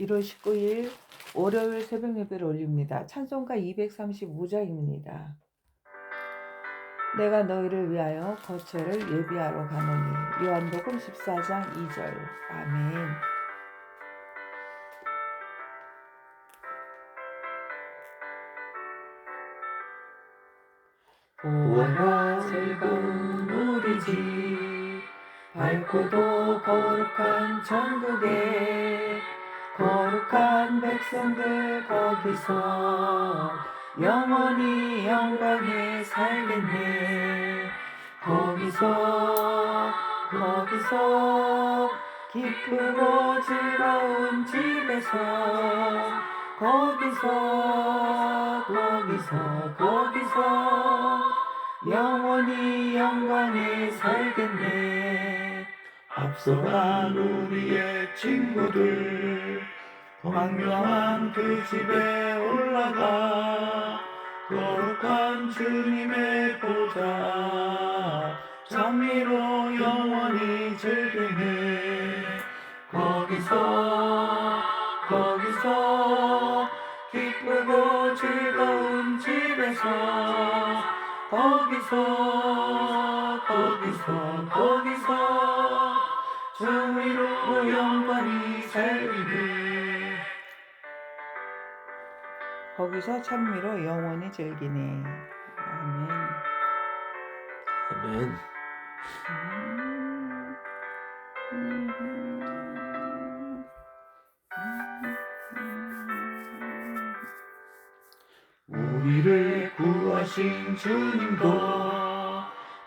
1월 19일 월요일 새벽 예배를 올립니다. 찬송가 235장입니다. 내가 너희를 위하여 거처를 예비하러 가노니 요한복음 14장 2절 아멘 보아라 새로운 우리 집 밝고도 거룩한 천국에 거룩한 백성들 거기서 영원히 영광에 살겠네. 거기서 거기서 기쁘고 즐거운 집에서 거기서 거기서 거기서 영원히 영광에 살겠네 앞서간 우리의 친구들 광명한 그 집에 올라가 거룩한 주님의 보좌 장미로 영원히 즐기네. 거기서 거기서 기쁘고 즐거운 집에서 거기서 거기서 거기서 주위로 영원히 살기를 거기서 찬미로 영원히 즐기네. 아멘. 아멘. 음, 음, 우리를 구하신 주님도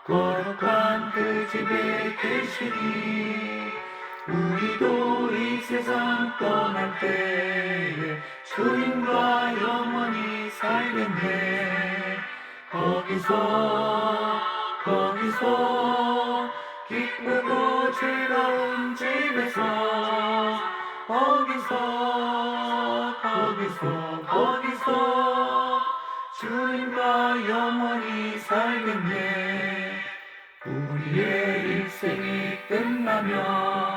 거룩한 그 집에 계시니 우리도 이 세상 떠날 때 주님과 영원히 살겠네. 거기서 거기서 기쁘고 즐거운 집에서 거기서 거기서 거기서 주님과 영원히 살겠네. 우리의 인생이 끝나면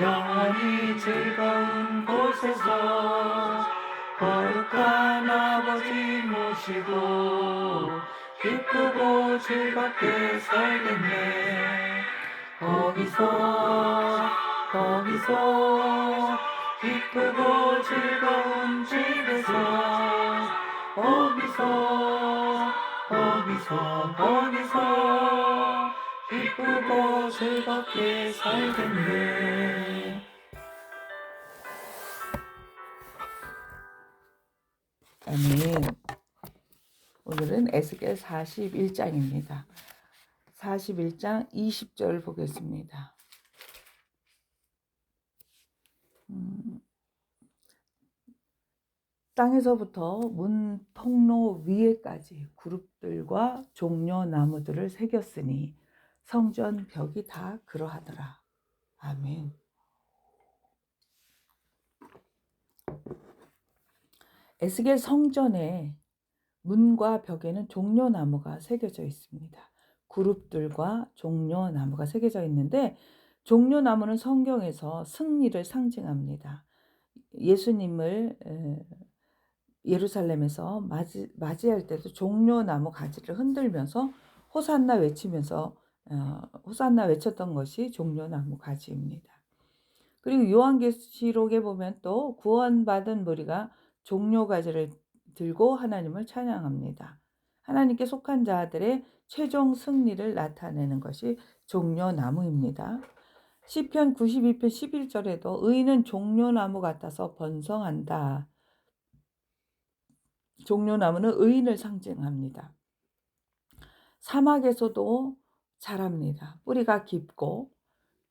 영원히 즐거운 곳에서 거룩한 아버지 모시고 기쁘고 즐겁게 살겠네. 거기서 거기서 기쁘고 즐거운 집에서 거기서 거기서 거기서 기쁘고 즐겁게 살겠네. 아멘 오늘은 에스겔 41장입니다. 41장 20절 보겠습니다. 음, 땅에서부터 문 통로 위에까지 그룹들과 종려 나무들을 새겼으니 성전 벽이 다 그러하더라. 아멘. 에스겔 성전의 문과 벽에는 종려 나무가 새겨져 있습니다. 그룹들과 종려 나무가 새겨져 있는데 종려 나무는 성경에서 승리를 상징합니다. 예수님을 에, 예루살렘에서 맞이, 맞이할 때도 종려나무 가지를 흔들면서 호산나 외치면서 어, 호산나 외쳤던 것이 종려나무 가지입니다. 그리고 요한계시록에 보면 또 구원받은 무리가 종려 가지를 들고 하나님을 찬양합니다. 하나님께 속한 자들의 최종 승리를 나타내는 것이 종려나무입니다. 시편 92편 11절에도 의인은 종려나무 같아서 번성한다. 종려나무는 의인을 상징합니다. 사막에서도 자랍니다. 뿌리가 깊고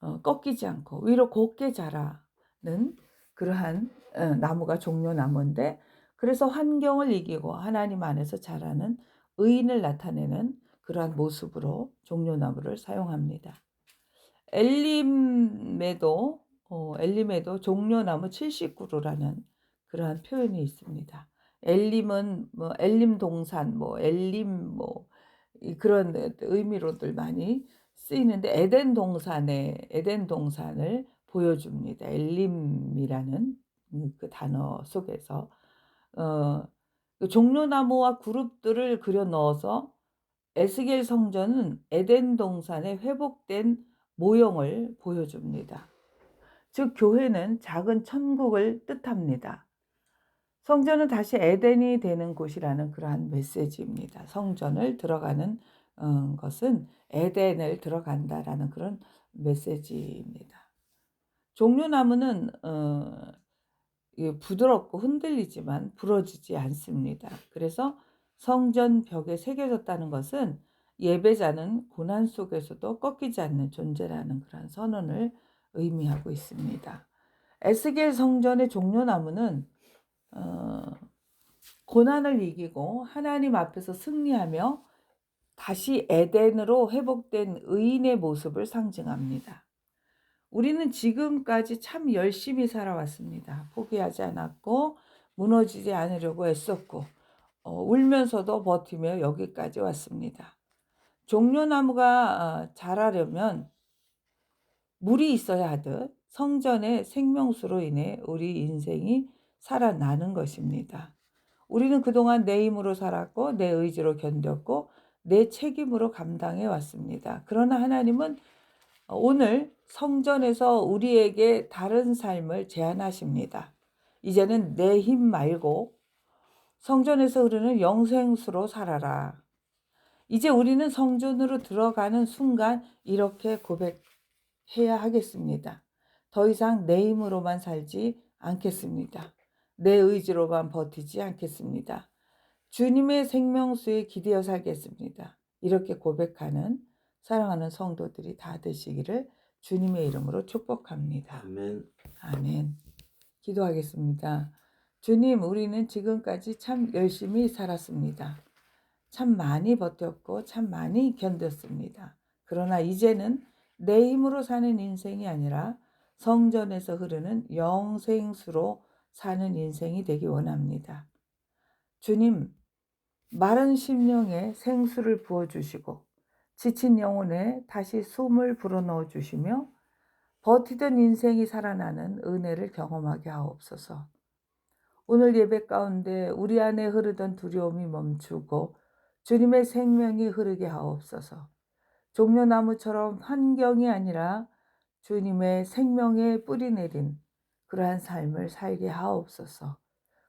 어, 꺾이지 않고 위로 곱게 자라는 그러한 어, 나무가 종려나무인데 그래서 환경을 이기고 하나님 안에서 자라는 의인을 나타내는 그러한 모습으로 종려나무를 사용합니다. 엘림에도 어, 엘림에도 종려나무 79루라는 그러한 표현이 있습니다. 엘림은 뭐 엘림 동산 뭐 엘림 뭐 그런 의미로들 많이 쓰이는데 에덴 동산의 에덴 동산을 보여줍니다. 엘림이라는 음, 그 단어 속에서 어, 그 종려나무와 그룹들을 그려 넣어서 에스겔 성전은 에덴 동산의 회복된 모형을 보여줍니다. 즉 교회는 작은 천국을 뜻합니다. 성전은 다시 에덴이 되는 곳이라는 그러한 메시지입니다. 성전을 들어가는 어, 것은 에덴을 들어간다라는 그런 메시지입니다. 종려나무는 어, 부드럽고 흔들리지만 부러지지 않습니다. 그래서 성전 벽에 새겨졌다는 것은 예배자는 고난 속에서도 꺾이지 않는 존재라는 그런 선언을 의미하고 있습니다. 에스겔 성전의 종려나무는 어, 고난을 이기고 하나님 앞에서 승리하며 다시 에덴으로 회복된 의인의 모습을 상징합니다. 우리는 지금까지 참 열심히 살아왔습니다. 포기하지 않았고 무너지지 않으려고 애썼고 어, 울면서도 버티며 여기까지 왔습니다. 종려나무가 어, 자라려면 물이 있어야 하듯 성전의 생명수로 인해 우리 인생이 살아나는 것입니다. 우리는 그동안 내 힘으로 살았고 내 의지로 견뎠고 내 책임으로 감당해 왔습니다. 그러나 하나님은 오늘 성전에서 우리에게 다른 삶을 제안하십니다. 이제는 내 힘 말고 성전에서 흐르는 영생수로 살아라. 이제 우리는 성전으로 들어가는 순간 이렇게 고백해야 하겠습니다. 더 이상 내 힘으로만 살지 않겠습니다. 내 의지로만 버티지 않겠습니다. 주님의 생명수에 기대어 살겠습니다. 이렇게 고백하는 사랑하는 성도들이 다 되시기를 주님의 이름으로 축복합니다. 아멘. 아멘. 기도하겠습니다. 주님, 우리는 지금까지 참 열심히 살았습니다. 참 많이 버텼고 참 많이 견뎠습니다. 그러나 이제는 내 힘으로 사는 인생이 아니라 성전에서 흐르는 영생수로 사는 인생이 되기 원합니다. 주님, 마른 심령에 생수를 부어주시고 지친 영혼에 다시 숨을 불어넣어 주시며 버티던 인생이 살아나는 은혜를 경험하게 하옵소서. 오늘 예배 가운데 우리 안에 흐르던 두려움이 멈추고 주님의 생명이 흐르게 하옵소서. 종려나무처럼 환경이 아니라 주님의 생명에 뿌리 내린 그러한 삶을 살게 하옵소서.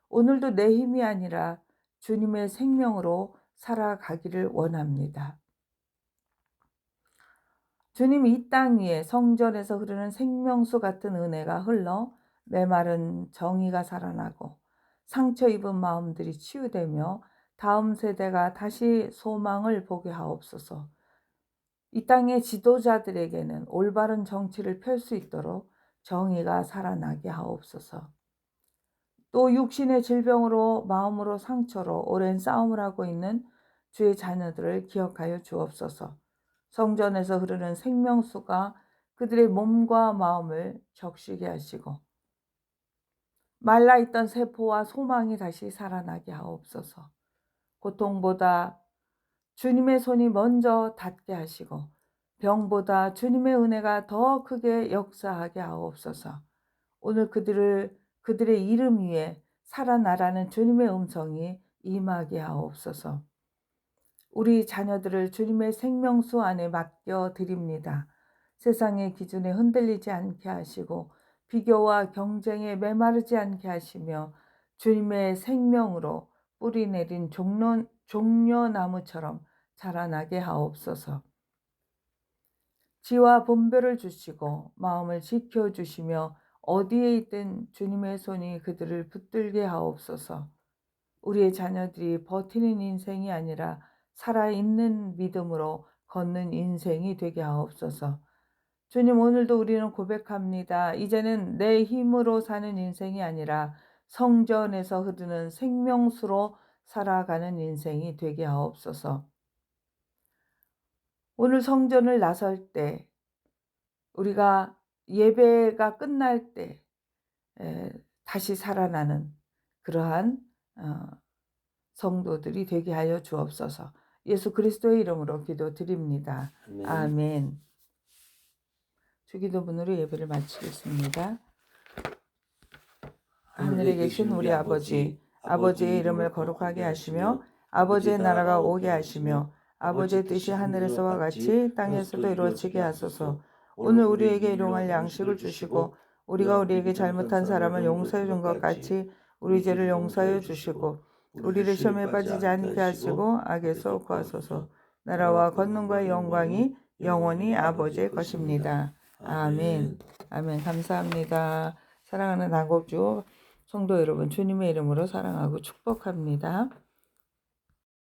오늘도 내 힘이 아니라 주님의 생명으로 살아가기를 원합니다. 주님 이 땅 위에 성전에서 흐르는 생명수 같은 은혜가 흘러 메마른 정의가 살아나고 상처 입은 마음들이 치유되며 다음 세대가 다시 소망을 보게 하옵소서. 이 땅의 지도자들에게는 올바른 정치를 펼 수 있도록 정의가 살아나게 하옵소서. 또 육신의 질병으로 마음으로 상처로 오랜 싸움을 하고 있는 주의 자녀들을 기억하여 주옵소서. 성전에서 흐르는 생명수가 그들의 몸과 마음을 적시게 하시고 말라 있던 세포와 소망이 다시 살아나게 하옵소서. 고통보다 주님의 손이 먼저 닿게 하시고 병보다 주님의 은혜가 더 크게 역사하게 하옵소서. 오늘 그들을 그들의 이름 위에 살아나라는 주님의 음성이 임하게 하옵소서. 우리 자녀들을 주님의 생명수 안에 맡겨 드립니다. 세상의 기준에 흔들리지 않게 하시고 비교와 경쟁에 메마르지 않게 하시며 주님의 생명으로 뿌리 내린 종려, 종려나무처럼 자라나게 하옵소서. 지와 분별을 주시고 마음을 지켜 주시며 어디에 있든 주님의 손이 그들을 붙들게 하옵소서. 우리의 자녀들이 버티는 인생이 아니라 살아있는 믿음으로 걷는 인생이 되게 하옵소서. 주님, 오늘도 우리는 고백합니다. 이제는 내 힘으로 사는 인생이 아니라 성전에서 흐르는 생명수로 살아가는 인생이 되게 하옵소서. 오늘 성전을 나설 때, 우리가 예배가 끝날 때, 에, 다시 살아나는 그러한 어, 성도들이 되게 하여 주옵소서. 예수 그리스도의 이름으로 기도드립니다. 아멘. 아멘. 주기도문으로 예배를 마치겠습니다. 하늘에 계신 우리 아버지 아버지의 이름을 거룩하게 하시며 아버지의 나라가 오게 하시며 아버지의 뜻이 하늘에서와 같이 땅에서도 이루어지게 하소서 오늘 우리에게 일용할 양식을 주시고 우리가 우리에게 잘못한 사람을 용서해 준 것 같이 우리 죄를 용서해 주시고 우리를 시험에 빠지지 않게 하시고 악에서 구하소서 나라와 권능과 영광이 영원히 아버지의 것입니다. 아멘. 아멘. 감사합니다. 사랑하는 나곡주 성도 여러분, 주님의 이름으로 사랑하고 축복합니다.